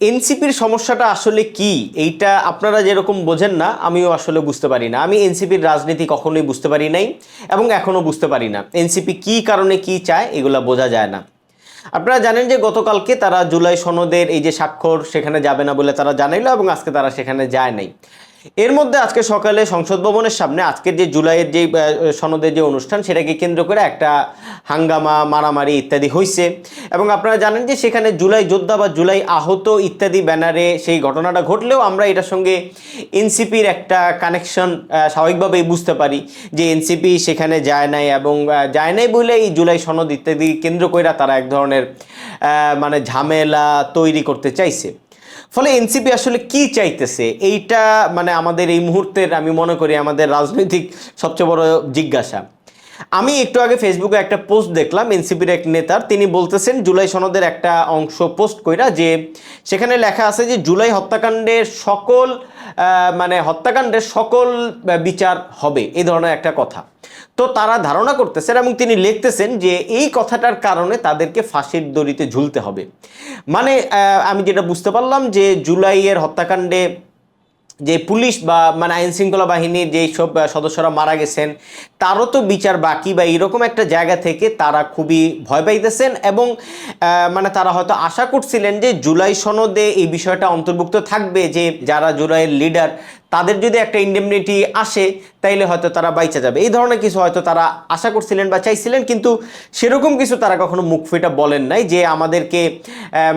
এনসিপির সমস্যাটা আসলে কি? এইটা আপনারা যেরকম বোঝেন না, আমিও আসলে বুঝতে পারি না। আমি এনসিপির রাজনীতি কখনোই বুঝতে পারি নাই এবং এখনও বুঝতে পারি না। এনসিপি কি কারণে কি চায় এগুলা বোঝা যায় না। আপনারা জানেন যে গতকালকে তারা জুলাই সনদের এই যে স্বাক্ষর সেখানে যাবে না বলে তারা জানাইলো এবং আজকে তারা সেখানে যায় নাই। এর মধ্যে আজকে সকালে সংসদ ভবনের সামনে আজকের যে জুলাইয়ের যে সনদের যে অনুষ্ঠান, সেটাকে কেন্দ্র করে একটা হাঙ্গামা, মারামারি ইত্যাদি হয়েছে এবং আপনারা জানেন যে সেখানে জুলাই যোদ্ধা বা জুলাই আহত ইত্যাদি ব্যানারে সেই ঘটনাটা ঘটলেও আমরা এটার সঙ্গে এনসিপির একটা কানেকশন স্বাভাবিকভাবেই বুঝতে পারি যে এনসিপি সেখানে যায় নাই এবং যায় নাই বলে এই জুলাই সনদ ইত্যাদি কেন্দ্র করে তারা এক ধরনের মানে ঝামেলা তৈরি করতে চাইছে। ফলে এনসিপি আসলে কি চাইতেছে? এইটা মানে আমাদের এই মুহূর্তের আমি মনে করি আমাদের রাজনৈতিক সবচেয়ে বড় জিজ্ঞাসা। আমি একটু আগে ফেসবুকে একটা পোস্ট দেখলাম এনসিপির এক নেতার। তিনি বলতেছেন, জুলাই সনদের একটা অংশ পোস্ট কইরা যে সেখানে লেখা আছে যে জুলাই হত্যাকাণ্ডের সকল মানে হত্যাকাণ্ডের সকল বিচার হবে। এই ধরনের একটা কথা। তো তারা ধারণা করতেছেন এবং তিনি লিখতেছেন যে এই কথাটার কারণে তাদেরকে ফাঁসির দড়িতে ঝুলতে হবে। মানে আমি যেটা বুঝতে পারলাম যে জুলাইয়ের হত্যাকাণ্ডে যে পুলিশ বা মানে আইন শৃঙ্খলা বাহিনীর যেই সব সদস্যরা মারা গেছেন, তারও তো বিচার বাকি বা এরকম একটা জায়গা থেকে তারা খুবই ভয় পাইতেছেন এবং মানে তারা হয়তো আশা করছিলেন যে জুলাই সনদে এই বিষয়টা অন্তর্ভুক্ত থাকবে যে যারা জুলাইয়ের লিডার তাদের যদি একটা ইন্ডেমনিটি আসে, তাইলে হয়তো তারা বাইচা যাবে। এই ধরনের কিছু হয়তো তারা আশা করছিলেন বা চাইছিলেন, কিন্তু সেরকম কিছু তারা কখনো মুখ ফেটা বলেন নাই যে আমাদেরকে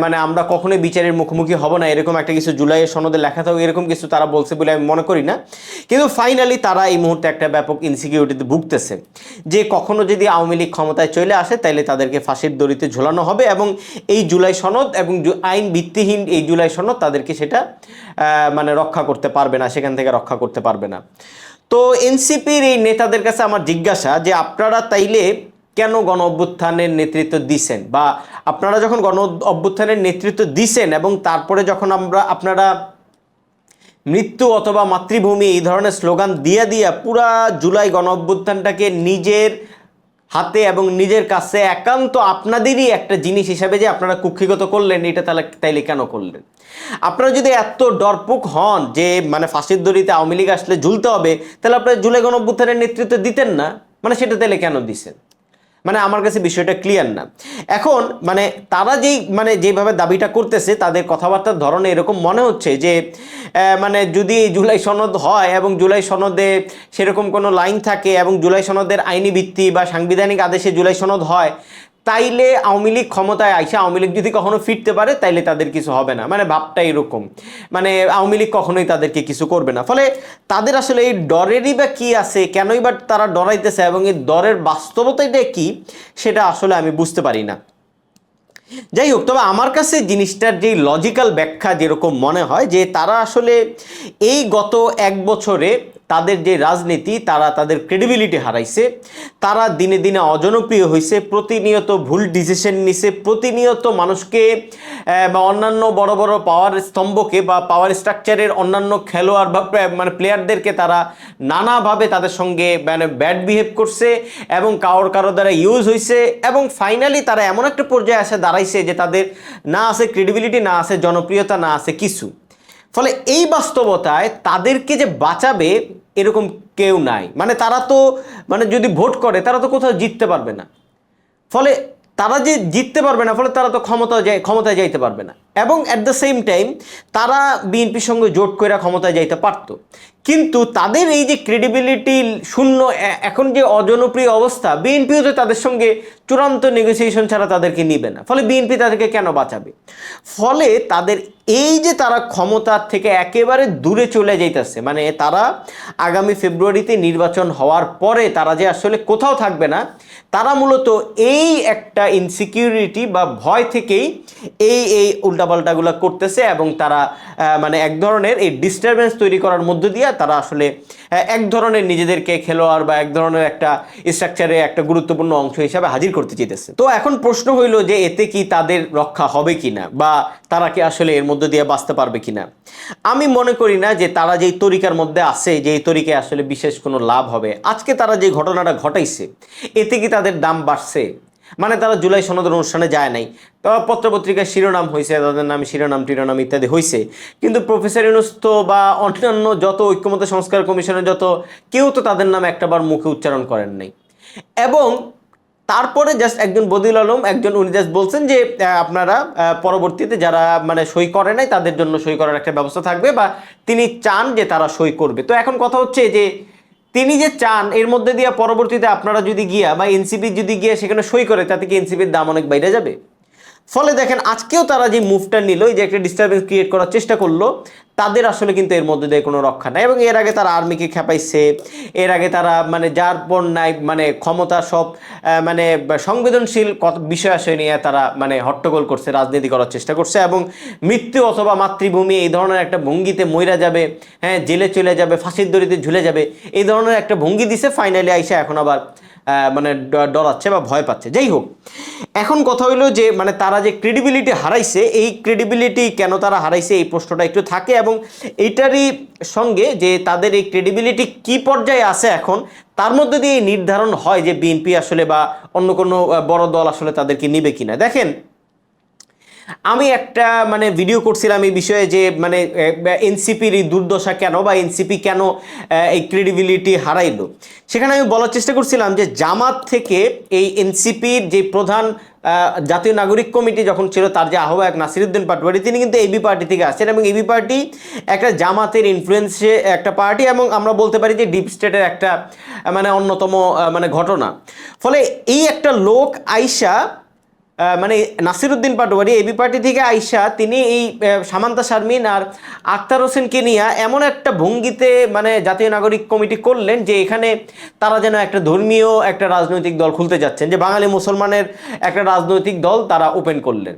মানে আমরা কখনোই বিচারের মুখোমুখি হব না, এরকম একটা কিছু জুলাইয়ের সনদে লেখা থাকবে এরকম কিছু তারা বলছে বলে আমি মনে করি না। কিন্তু ফাইনালি তারা এই মুহূর্তে একটা ব্যাপক ইনসিকিউরিটিতে ভুগতেছে যে কখনো যদি আওয়ামী লীগ ক্ষমতায় চলে আসে, তাইলে তাদেরকে ফাঁসির দড়িতে ঝোলানো হবে এবং এই জুলাই সনদ এবং আইন ভিত্তিহীন এই জুলাই সনদ তাদেরকে সেটা মানে রক্ষা করতে পারবে না। সেখান থেকে রক্ষা করতে পারবে না। তো এনসিপির এই নেতাদের কাছে আমার জিজ্ঞাসা যে আপনারা তাইলে কেন গণ অভ্যুত্থানের নেতৃত্ব দিছেন? বা আপনারা যখন গণ অভ্যুত্থানের নেতৃত্ব দিছেন এবং তারপরে যখন আমরা আপনারা মৃত্যু অথবা মাতৃভূমি এই ধরনের স্লোগান দিয়ে দিয়া পুরা জুলাই গণ অভ্যুত্থানটাকে নিজের হাতে এবং নিজের কাছে একান্ত আপনাদেরই একটা জিনিস হিসাবে যে আপনারা কুক্ষিগত করলেন, এটা তাহলে, তাইলে কেন করলেন? আপনারা যদি এত ডরপুক হন যে মানে ফাঁসির দড়িতে আওয়ামী লীগ আসলে ঝুলতে হবে, তাহলে আপনারা গণ অভ্যুত্থানের নেতৃত্ব দিতেন না? মানে সেটা তাহলে কেন দিছেন? মানে আমার কাছে বিষয়টা ক্লিয়ার না। এখন মানে তারা যেই মানে যেভাবে দাবিটা করতেছে, তাদের কথাবার্তার ধরনে এরকম মনে হচ্ছে যে মানে যদি জুলাই সনদ হয় এবং জুলাই সনদে সেরকম কোনো লাইন থাকে এবং জুলাই সনদের আইনি ভিত্তি বা সাংবিধানিক আদেশে জুলাই সনদ হয় তাইলে আওয়ামী লীগ ক্ষমতায় আইসা আওয়ামী লীগ যদি কখনো ফিরতে পারে, তাইলে তাদের কিছু হবে না। মানে ভাবটা এরকম। মানে আওয়ামী লীগ কখনোই তাদেরকে কিছু করবে না। ফলে তাদের আসলে এই ডরেরই বা কী আছে, কেনই বা তারা ডরাইতেছে এবং এই ডরের বাস্তবতাটা কি, সেটা আসলে আমি বুঝতে পারি না। যাই হোক, তবে আমার কাছে জিনিসটার যে লজিক্যাল ব্যাখ্যা যেরকম মনে হয়, যে তারা আসলে এই গত এক বছরে তাদের যে রাজনীতি, তারা তাদের ক্রেডিবিলিটি হারাইছে। তারা দিনে দিনে অজনপ্রিয় হয়েছে প্রতিনিয়ত ভুল ডিসিশন নিছে, প্রতিনিয়ত মানুষকে বা অন্যান্য বড় বড় পাওয়ার স্তম্ভকে বা পাওয়ার স্ট্রাকচারের অন্যান্য খেলোয়াড় বা মানে প্লেয়ারদেরকে তারা নানাভাবে তাদের সঙ্গে মানে ব্যাড বিহেভ করছে এবং কারোর কারও দ্বারা ইউজ হয়েছে এবং ফাইনালি তারা এমন একটা পর্যায়ে আসে দাঁড়াইছে যে তাদের না আছে ক্রেডিবিলিটি না আছে জনপ্রিয়তা, না আছে কিছু। ফলে এই বাস্তবতায় তাদেরকে যে বাঁচাবে এরকম কেউ নাই। মানে তারা তো মানে যদি ভোট করে, তারা তো কোথাও জিততে পারবে না। ফলে তারা যে জিততে পারবে না, ফলে তারা তো ক্ষমতা যায়, ক্ষমতায় যাইতে পারবে না। এবং অ্যাট দ্য সেম টাইম তারা বিএনপির সঙ্গে জোট করে ক্ষমতায় যাইতে পারত। কিন্তু তাদের এই যে ক্রেডিবিলিটি শূন্য এখন যে অজনপ্রিয় অবস্থা বিএনপিও তো তাদের সঙ্গে চূড়ান্ত নেগোসিয়েশন ছাড়া তাদেরকে নিবে না। ফলে বিএনপি তাদেরকে কেন বাঁচাবে? ফলে তাদের এই যে তারা ক্ষমতার থেকে একেবারে দূরে চলে যাইতেছে মানে তারা আগামী ফেব্রুয়ারিতে নির্বাচন হওয়ার পরে তারা যে আসলে কোথাও থাকবে না, তারা মূলত এই একটা ইনসিকিউরিটি বা ভয় থেকেই এই এই উল্টাপাল্টাগুলো করতেছে এবং তারা মানে এক ধরনের এই ডিস্টারবেন্স তৈরি করার মধ্য দিয়ে তারা আসলে এক ধরনের নিজেদেরকে খেলোয়াড় বা এক ধরনের একটা স্ট্রাকচারে একটা গুরুত্বপূর্ণ অংশ হিসাবে হাজির করতে চেয়েছে তো এখন প্রশ্ন হইল যে এতে কি তাদের রক্ষা হবে কিনা বা তারা কি আসলে এর মধ্যে দিয়ে বাঁচতে পারবে কিনা? আমি মনে করি না যে তারা যেই তরিকার মধ্যে আছে যে এই তরিকায় আসলে বিশেষ কোনো লাভ হবে। আজকে তারা যে ঘটনাটা ঘটাইছে, এতে কি তাদের দাম বাড়ছে? মানে তারা জুলাই সনদের অনুষ্ঠানে যায় নাই। তো পত্রপত্রিকায় শিরোনাম হয়েছে তাদের নামে শিরোনাম, টিরোনাম ইত্যাদি হয়েছে কিন্তু প্রফেসর ইউনুস বা অন্যান্য যত ঐক্যমত সংস্কার কমিশনের যত, কেউ তো তাদের নামে একটাবার মুখে উচ্চারণ করেন নাই। এবং তারপরে জাস্ট একজন বদিউল আলম, একজন উনি জাস্ট বলছেন যে আপনারা পরবর্তীতে যারা মানে সই করে নাই, তাদের জন্য সই করার একটা ব্যবস্থা থাকবে বা তিনি চান যে তারা সই করবে। তো এখন কথা হচ্ছে যে তিনি যে চান, এর মধ্যে দিয়ে পরবর্তীতে আপনারা যদি গিয়া বা এনসিপি যদি গিয়া সেখানে সই করে, তাতে কি এনসিপির দাম অনেক বাইরে যাবে? ফলে দেখেন, আজকেও তারা যে মুভটা নিল যে একটা ডিস্টারবেন্স ক্রিয়েট করার চেষ্টা করল তাদের আসলে কিন্তু এর মধ্যে দিয়ে কোনো রক্ষা নাই এবং এর আগে তারা আর্মিকে খেপাইছে, এর আগে তারা মানে যার পর নাই মানে ক্ষমতা সব মানে সংবেদনশীল বিষয় আসে নিয়ে তারা মানে হট্টগোল করছে, রাজনীতি করার চেষ্টা করছে এবং মৃত্যু অথবা মাতৃভূমি এই ধরনের একটা ভঙ্গিতে মইরা যাবে হ্যাঁ জেলে চলে যাবে, ফাঁসির দড়িতে ঝুলে যাবে, এই ধরনের একটা ভঙ্গি দিছে ফাইনালি আইসা এখন আবার মানে ডরাচ্ছে বা ভয় পাচ্ছে। যাই হোক, এখন কথা হইল যে মানে তারা যে ক্রেডিবিলিটি হারাইছে, এই ক্রেডিবিলিটি কেন তারা হারাইছে, এই প্রশ্নটা একটু থাকে এবং এইটারই সঙ্গে যে তাদের এই ক্রেডিবিলিটি কি পর্যায়ে আছে এখন, তার মধ্যে দিয়ে নির্ধারণ হয় যে বিএনপি আসলে বা অন্য কোনো বড় দল আসলে তাদেরকে নিবে কিনা। দেখেন আমি একটা মানে ভিডিও করছিলাম এই বিষয়ে যে মানে এনসিপির এই দুর্দশা কেন বা এনসিপি কেন এই ক্রেডিবিলিটি হারাইলো? সেখানে আমি বলার চেষ্টা করছিলাম যে, জামাত থেকে এই এনসিপির যে প্রধান জাতীয় নাগরিক কমিটি যখন ছিল, তার যে আহ্বায়ক নাসিরুদ্দিন পাটোয়ারি, তিনি কিন্তু এবি পার্টি থেকে আসছেন এবং এবি পার্টি একটা জামাতের ইনফ্লুয়েন্সে একটা পার্টি এবং আমরা বলতে পারি যে ডিপ স্টেটের একটা মানে অন্যতম মানে ঘটনা। ফলে এই একটা লোক আইসা মানে নাসিরুদ্দিন পাটোয়ারি এবি পার্টি থেকে আইসা তিনি এই সামান্তা শারমিন আর আক্তার হোসেনকে নিয়ে এমন একটা ভঙ্গিতে মানে জাতীয় নাগরিক কমিটি করলেন যে এখানে তারা যেন একটা ধর্মীয় একটা রাজনৈতিক দল খুলতে যাচ্ছেন, যে বাঙালি মুসলমানের একটা রাজনৈতিক দল তারা ওপেন করলেন।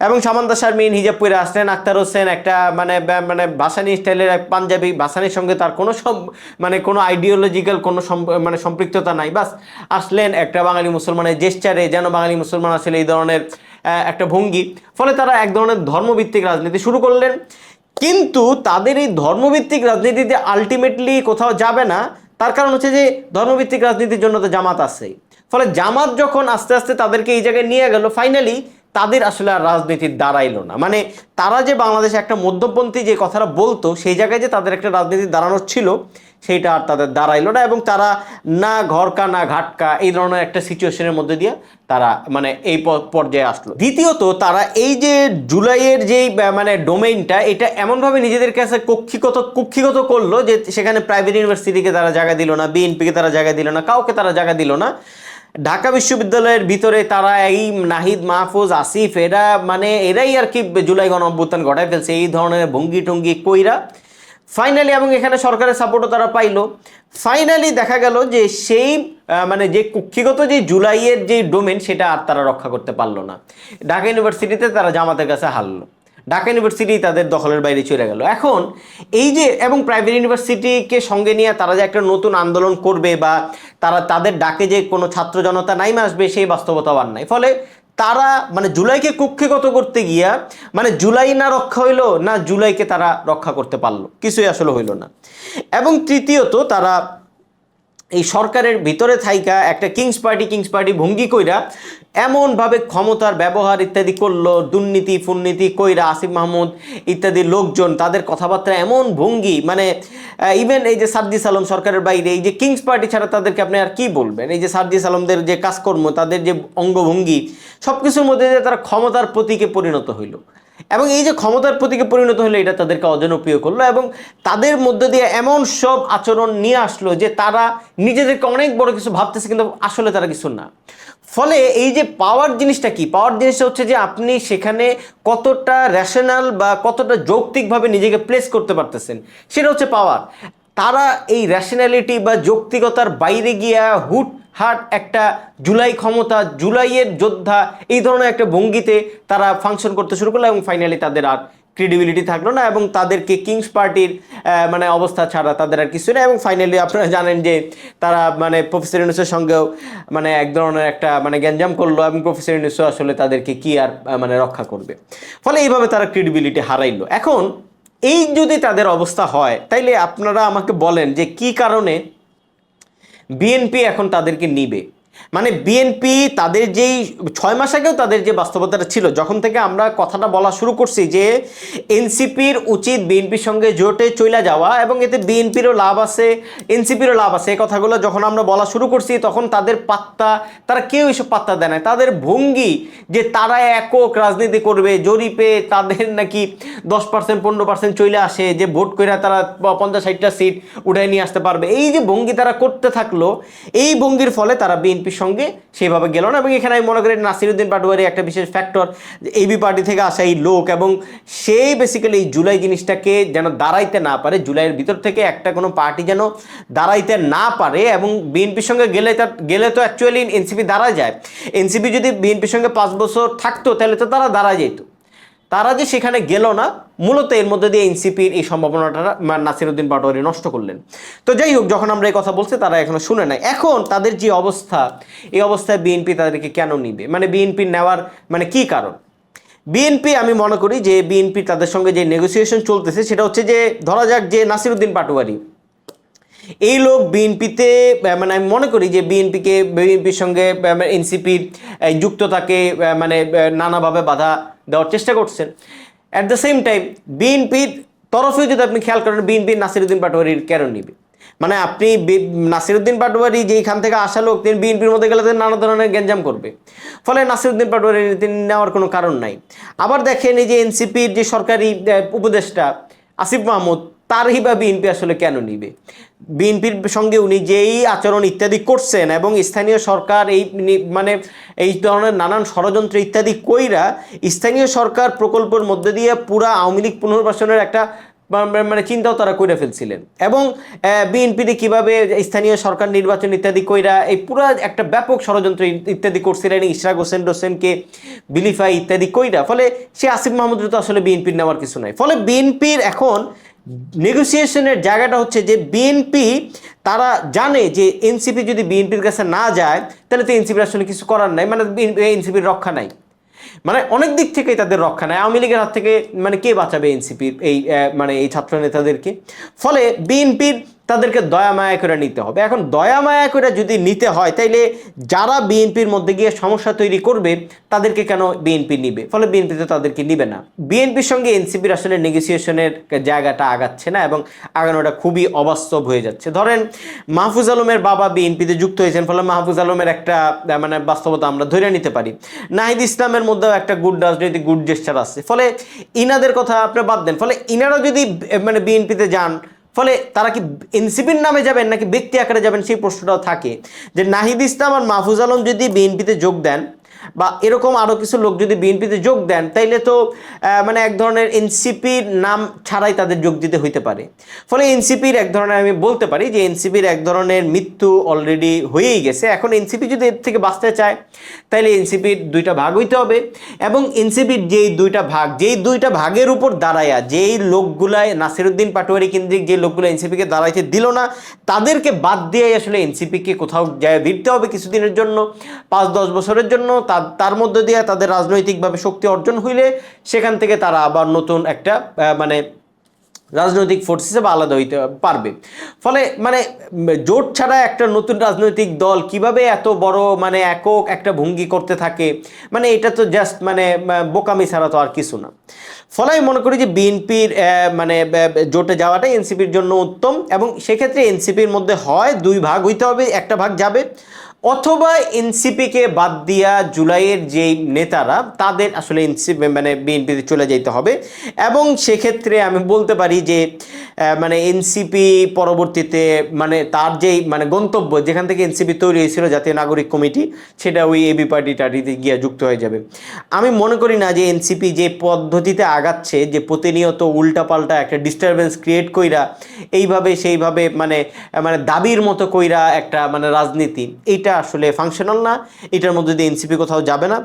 এবং সামান্তা শারমিন হিজাব পরে আসলেন আক্তার হোসেন একটা মানে মানে ভাসানি স্টাইলের এক পাঞ্জাবি, ভাসানির সঙ্গে তার কোনো মানে কোনো আইডিওলজিক্যাল কোনো মানে সম্পৃক্ততা নাই। বাস আসলেন একটা বাঙালি মুসলমানের জেস্টারে যেন বাঙালি মুসলমান আসলে এই ধরনের একটা ভঙ্গি। ফলে তারা এক ধরনের ধর্মভিত্তিক রাজনীতি শুরু করলেন। কিন্তু তাদের এই ধর্মভিত্তিক রাজনীতিতে আলটিমেটলি কোথাও যাবে না। তার কারণ হচ্ছে যে, ধর্মভিত্তিক রাজনীতির জন্য তো জামাত আছেই। ফলে জামাত যখন আস্তে আস্তে তাদেরকে এই জায়গায় নিয়ে গেল ফাইনালি তাদের আসলে আর রাজনীতির দাঁড়াইলো না। মানে তারা যে বাংলাদেশে একটা মধ্যপন্থী যে কথাটা বলতো, সেই জায়গায় যে তাদের একটা রাজনীতি দাঁড়ানোর ছিল, সেইটা আর তাদের দাঁড়াইলো না এবং তারা না ঘরকা, না ঘাটকা এই ধরনের একটা সিচুয়েশনের মধ্যে দিয়ে তারা মানে এই পর্যায়ে আসলো। দ্বিতীয়ত তারা এই যে জুলাইয়ের যেই মানে ডোমেইনটা, এটা এমনভাবে নিজেদের কাছে কক্ষিগত কক্ষিগত করল যে সেখানে প্রাইভেট ইউনিভার্সিটিকে তারা জায়গা দিল না বিএনপিকে তারা জায়গা দিল না, কাউকে তারা জায়গা দিল না। ঢাকা বিশ্ববিদ্যালয়ের ভিতরে তারা এই নাহিদ মাহফুজ, আসিফ, এরা মানে এরাই আর কি জুলাই গণ অভ্যুত্থান ঘটায় ফেলছে, এই ধরনের ভঙ্গি টঙ্গি কইরা। ফাইনালি এবং এখানে সরকারের সাপোর্টও তারা পাইলো। ফাইনালি দেখা গেল যে সেই মানে যে কুক্ষিগত যে জুলাইয়ের যে ডোমেন সেটা আর তারা রক্ষা করতে পারল না। ঢাকা ইউনিভার্সিটিতে তারা জামাতের কাছে হারলো। ঢাকা ইউনিভার্সিটি তাদের দখলের বাইরে চলে গেল। এখন এই যে এবং প্রাইভেট ইউনিভার্সিটিকে সঙ্গে নিয়ে তারা যে একটা নতুন আন্দোলন করবে বা তারা তাদের ডাকে যে কোনো ছাত্র জনতা নাইমে আসবে সেই বাস্তবতাও আর নাই। ফলে তারা মানে জুলাইকে কক্ষিগত করতে গিয়া মানে জুলাই না রক্ষা হইল না জুলাইকে তারা রক্ষা করতে পারল। কিছুই আসলে হইল না। এবং তৃতীয়ত তারা এই সরকারের ভিতরে থাইকা একটা কিংস পার্টি কিংস পার্টি ভঙ্গি কইরা এমনভাবে ক্ষমতার ব্যবহার ইত্যাদি করল, দুর্নীতি, ফুর্নীতি কইরা আসিফ মাহমুদ ইত্যাদি লোকজন, তাদের কথাবার্তা এমন ভঙ্গি মানে ইভেন এই যে সার্জিস আলম সরকারের বাইরে, এই যে কিংস পার্টি ছাড়া তাদেরকে আপনি আর কি বলবেন? এই যে সার্জিস আলমদের যে কাজকর্ম, তাদের যে অঙ্গভঙ্গি সব কিছুর মধ্যে দিয়ে তারা ক্ষমতার প্রতীকে পরিণত হইল। এবং এই যে ক্ষমতার প্রতীকে পরিণত হলো, এটা তাদেরকে অজনপ্রিয় করল এবং তাদের মধ্যে দিয়ে এমন সব আচরণ নিয়ে আসলো যে তারা নিজেদেরকে অনেক বড় কিছু ভাবতেছে, কিন্তু আসলে তারা কিছু না। ফলে এই যে পাওয়ার জিনিসটা কি? পাওয়ার জিনিসটা হচ্ছে যে আপনি সেখানে কতটা রেশনাল বা কতটা যৌক্তিকভাবে নিজেকে প্লেস করতে পারতেছেন, সেটা হচ্ছে পাওয়ার তারা এই র্যাশনালিটি বা যৌক্তিকতার বাইরে গিয়া হুট হাট একটা জুলাই ক্ষমতা, জুলাইয়ের যোদ্ধা এই ধরনের একটা ভঙ্গিতে তারা ফাংশন করতে শুরু করল এবং ফাইনালি তাদের আর ক্রেডিবিলিটি থাকল না এবং তাদেরকে কিংস পার্টির মানে অবস্থা ছাড়া তাদের আর কিছু না এবং ফাইনালি আপনারা জানেন যে তারা মানে প্রফেসর ইউনুসের সঙ্গেও মানে এক ধরনের একটা মানে গ্যাঞ্জাম করল এবং প্রফেসর ইউনুসও আসলে তাদেরকে কি আর মানে রক্ষা করবে। ফলে এইভাবে তারা ক্রেডিবিলিটি হারাইলো। এখন এই যদি তাদের অবস্থা হয়, তাইলে আপনারা আমাকে বলেন যে কি কারণে বিএনপি এখন তাদেরকে নিবে। মানে বিএনপি তাদের যেই ছয় মাস আগেও তাদের যে বাস্তবতাটা ছিল, যখন থেকে আমরা কথাটা বলা শুরু করছি যে এনসিপির উচিত বিএনপির সঙ্গে জোটে চলে যাওয়া এবং এতে বিএনপিরও লাভ আছে এনসিপিরও লাভ আছে। এই কথাগুলো যখন আমরা বলা শুরু করছি, তখন তাদের পাত্তা, তারা কেউ এসব পাত্তা দেয় না। তাদের ভঙ্গি যে তারা একক রাজনীতি করবে, জরিপে তাদের নাকি দশ পার্সেন্ট পনেরো পার্সেন্ট চলে আসে, যে ভোট করে তারা পঞ্চাশ ষাটটা সিট উঠায় নিয়ে আসতে পারবে। এই যে ভঙ্গি তারা করতে থাকল, এই ভঙ্গির ফলে তারা বিএনপির সঙ্গে সেভাবে গেল না। এবং এখানে আমি মনে করি নাসিরুদ্দিন পাটোয়ারি একটা বিশেষ ফ্যাক্টর এবি পার্টি থেকে আসা এই লোক এবং সেই বেসিক্যালি এই জুলাই জিনিসটাকে যেন দাঁড়াইতে না পারে, জুলাইয়ের ভিতর থেকে একটা কোনো পার্টি যেন দাঁড়াইতে না পারে এবং বিএনপির সঙ্গে গেলে তার গেলে তো অ্যাকচুয়ালি এনসিপি দাঁড়া যায়। এনসিপি যদি বিএনপির সঙ্গে পাঁচ বছর থাকতো, তাহলে তো তারা দাঁড়া যেত। তারা যে সেখানে গেল না, মূলত এর মধ্যে দিয়ে এনসিপির এই সম্ভাবনাটা নাসিরুদ্দিন পাটোয়ারি নষ্ট করলেন। তো যাই হোক, যখন আমরা এই কথা বলছি, তারা এখনও শুনে নাই। এখন তাদের যে অবস্থা, এই অবস্থায় বিএনপি তাদেরকে কেন নিবে? মানে বিএনপি নেওয়ার মানে কি কারণ? বিএনপি, আমি মনে করি যে বিএনপি তাদের সঙ্গে যে নেগোসিয়েশন চলতেছে, সেটা হচ্ছে যে, ধরা যাক যে নাসিরুদ্দিন পাটোয়ারি এই লোক বিএনপিতে মানে আমি মনে করি যে বিএনপিকে, বিএনপির সঙ্গে এনসিপির যুক্ততাকে মানে নানাভাবে বাধা দেওয়ার চেষ্টা করছেন। অ্যাট দ্য সেম টাইম বিএনপির তরফেও যদি আপনি খেয়াল করেন, বিএনপির নাসিরুদ্দিন পাটোয়ারির কেন নিবে? মানে আপনি নাসিরুদ্দিন পাটোয়ারি যেখান থেকে আসা লোক, তিনি বিএনপির মধ্যে গেলে নানা ধরনের গ্যাঞ্জাম করবে। ফলে নাসিরুদ্দিন পাটোয়ারি তিনি নেওয়ার কোনো কারণ নাই। আবার দেখেন এই যে এনসিপির যে সরকারি উপদেষ্টা আসিফ মাহমুদ তারই বা বিএনপি আসলে কেন নিবে? বিএনপির সঙ্গে উনি যেই আচরণ ইত্যাদি করছেন এবং স্থানীয় সরকার এই মানে এই ধরনের নানান ষড়যন্ত্র ইত্যাদি কইরা স্থানীয় সরকার প্রকল্পের মধ্যে দিয়ে পুরা আওয়ামী লীগ পুনর্বাসনের একটা মানে চিন্তাও তারা করে ফেলছিলেন। এবং বিএনপিতে কীভাবে স্থানীয় সরকার নির্বাচন ইত্যাদি কইরা এই পুরো একটা ব্যাপক ষড়যন্ত্র ইত্যাদি করছিলেন, ইশরাক হোসেন হোসেনকে বিলিফাই ইত্যাদি কইরা। ফলে সে আসিফ মাহমুদের তো আসলে বিএনপির নেওয়ার কিছু নাই। ফলে বিএনপির এখন নেগোসিয়েশনের জায়গাটা হচ্ছে যে বিএনপি তারা জানে যে এনসিপি যদি বিএনপির কাছে না যায়, তাহলে তো এনসিপির আসলে কিছু করার নাই মানে এনসিপির রক্ষা নাই। মানে অনেক দিক থেকেই তাদের রক্ষা নেয় আওয়ামী লীগের হাত থেকে মানে কে বাঁচাবে এনসিপির এই মানে এই ছাত্র নেতাদেরকে? ফলে বিএনপির তাদেরকে দয়া মায়া করে নিতে হবে। এখন দয়া মায়া করে যদি নিতে হয়, তাইলে যারা বিএনপির মধ্যে গিয়ে সমস্যা তৈরি করবে, তাদেরকে কেন বিএনপি নিবে? ফলে বিএনপি তো তাদেরকে নিবে না। বিএনপির সঙ্গে এনসিপির আসলে নেগোসিয়েশনের জায়গাটা আগাচ্ছে না এবং আগানোটা খুবই অবাস্তব হয়ে যাচ্ছে। ধরেন, মাহফুজ আলমের বাবা বিএনপিতে যুক্ত হয়েছেন, ফলে মাহফুজ আলমের একটা মানে বাস্তবতা আমরা ধরে নিতে পারি। নাহিদ ইসলামের মধ্যেও একটা গুড রাজনৈতিক, গুড জেস্টার আছে। ফলে ইনাদের কথা আপনি বাদ দেন। ফলে ইনারা যদি মানে বিএনপিতে যান ফলে তারা কি এনসিপির নামে যাবেন নাকি ব্যক্তি আকারে যাবেন সেই প্রশ্নটাও থাকে। যে নাহিদ ইসলাম আর মাহফুজ আলম যদি বিএনপিতে যোগ দেন বা এরকম আরও কিছু লোক যদি বিএনপিতে যোগ দেন, তাইলে তো মানে এক ধরনের এনসিপির নাম ছাড়াই তাদের যোগ দিতে হইতে পারে। ফলে এনসিপির এক ধরনের আমি বলতে পারি যে এনসিপির এক ধরনের মৃত্যু অলরেডি হয়েই গেছে। এখন এনসিপি যদি এর থেকে বাঁচতে চায় তাইলে এনসিপির দুইটা ভাগ হইতে হবে এবং এনসিপির যেই দুইটা ভাগ, যেই দুইটা ভাগের উপর দাঁড়ায়া, যেই লোকগুলায় নাসিরুদ্দিন পাটোয়ারি কেন্দ্রিক যে লোকগুলো এনসিপিকে দাঁড়াইতে দিল না, তাদেরকে বাদ দিয়ে আসলে এনসিপিকে কোথাও যায় ভিড়তে হবে কিছুদিনের জন্য, পাঁচ দশ বছরের জন্য তার তার মধ্যে দিয়ে তাদের রাজনৈতিকভাবে শক্তি অর্জন হইলে সেখান থেকে তারা আবার নতুন একটা মানে রাজনৈতিক ফোর্স হিসেবে আলাদা হইতে পারবে। ফলে মানে জোট ছাড়া একটা নতুন রাজনৈতিক দল কীভাবে এত বড় মানে একক একটা ভঙ্গি করতে থাকে মানে এটা তো জাস্ট মানে বোকামি ছাড়া তো আর কিছু না। ফলে আমি মনে করি যে বিএনপির মানে জোটে যাওয়াটাই এনসিপির জন্য উত্তম এবং সেক্ষেত্রে এনসিপির মধ্যে হয় দুই ভাগ হইতে হবে, একটা ভাগ যাবে। অথবা এনসিপিকে বাদ দিয়া জুলাইয়ের যেই নেতারা, তাদের আসলে এনসিপি মানে বিএনপিতে চলে যেতে হবে। এবং সেক্ষেত্রে আমি বলতে পারি যে মানে এনসিপি পরবর্তীতে মানে তার যেই মানে গন্তব্য, যেখান থেকে এনসিপি তৈরি হয়েছিল, জাতীয় নাগরিক কমিটি, সেটা ওই এবি পার্টি টার্টিতে গিয়ে যুক্ত হয়ে যাবে। আমি মনে করি না যে এনসিপি যে পদ্ধতিতে আগাচ্ছে, যে প্রতিনিয়ত উল্টাপাল্টা একটা ডিস্টারবেন্স ক্রিয়েট কইরা, এইভাবে সেইভাবে মানে মানে দাবির মতো কইরা একটা মানে রাজনীতি, এইটা আসলে ফাংশনাল না, এটার মধ্যে দিয়ে এনসিপি কোথাও যাবে না।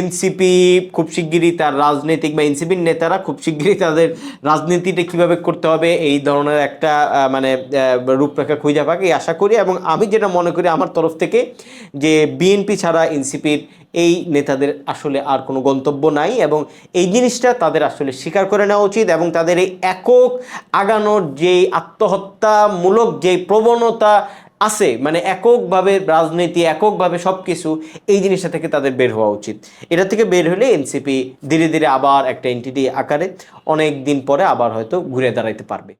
এনসিপি খুব শিগগিরই তার রাজনৈতিক বা এনসিপির নেতারা খুব শিগগিরই তাদের রাজনীতিটা কীভাবে করতে হবে, এই ধরনের একটা মানে রূপরেখা খুঁজে পাক আশা করি। এবং আমি যেটা মনে করি আমার তরফ থেকে যে বিএনপি ছাড়া এনসিপির এই নেতাদের আসলে আর কোনো গন্তব্য নাই এবং এই জিনিসটা তাদের আসলে স্বীকার করে নেওয়া উচিত এবং তাদের এই একক আগানোর যেই আত্মহত্যামূলক যেই প্রবণতা আছে মানে এককভাবে রাজনীতি, এককভাবে সব কিছু এই জিনিসটা থেকে তাদের বের হওয়া উচিত। এটা থেকে বের হলে এনসিপি ধীরে ধীরে আবার একটা এনটিটি আকারে অনেক দিন পরে আবার হয়তো ঘুরে দাঁড়াইতে পারবে।